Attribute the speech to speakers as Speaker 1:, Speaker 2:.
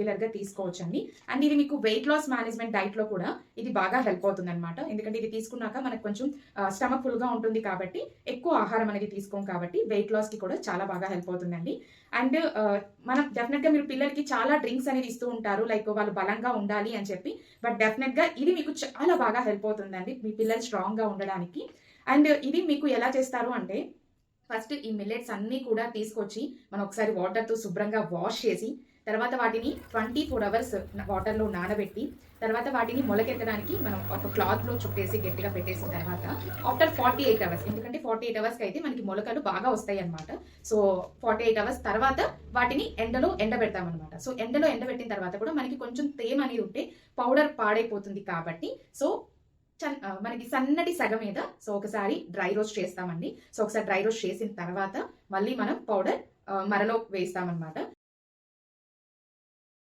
Speaker 1: రెగ్యులర్గా తీసుకోవచ్చు అండి అండ్ ఇది మీకు వెయిట్ లాస్ మేనేజ్మెంట్ డైట్లో కూడా ఇది బాగా హెల్ప్ అవుతుంది అనమాట ఎందుకంటే ఇది తీసుకున్నాక మనకు కొంచెం స్టమక్ ఫుల్గా ఉంటుంది కాబట్టి ఎక్కువ ఆహారం అనేది తీసుకోం కాబట్టి వెయిట్ లాస్కి కూడా చాలా బాగా హెల్ప్ అవుతుందండి. అండ్ మనం డెఫినెట్గా మీరు పిల్లలకి చాలా డ్రింక్స్ అనేది ఇస్తూ ఉంటారు. లైక్ వాళ్ళు బలంగా ఉండాలి అని చెప్పి. బట్ డెఫినెట్గా ఇది మీకు చాలా బాగా హెల్ప్ అవుతుందండి. మీ పిల్లలు స్ట్రాంగ్గా ఉండడానికి. అండ్ ఇది మీకు ఎలా చేస్తారు అంటే ఫస్ట్ ఈ మిల్లెట్స్ అన్నీ కూడా తీసుకొచ్చి మనం ఒకసారి వాటర్తో శుభ్రంగా వాష్ చేసి తర్వాత వాటిని ట్వంటీ ఫోర్ అవర్స్ వాటర్లో నానబెట్టి తర్వాత వాటిని మొలకెత్తడానికి మనం ఒక క్లాత్లో చుట్టేసి గట్టిగా పెట్టేసిన తర్వాత ఆఫ్టర్ ఫార్టీ ఎయిట్ అవర్స్ ఎందుకంటే ఫార్టీ ఎయిట్ అవర్స్కి అయితే మనకి మొలకలు బాగా వస్తాయి అనమాట సో ఫార్టీ ఎయిట్ అవర్స్ తర్వాత వాటిని ఎండలో ఎండబెడతామన్నమాట. సో ఎండలో ఎండబెట్టిన తర్వాత కూడా మనకి కొంచెం తేమ అనేది ఉంటే పౌడర్ పాడైపోతుంది కాబట్టి సో మనకి సన్నటి సగ మీద సో ఒకసారి డ్రై రోస్ట్ చేస్తామండి. సో ఒకసారి డ్రై రోస్ట్ చేసిన తర్వాత మళ్ళీ మనం పౌడర్ మరలో వేస్తామన్నమాట.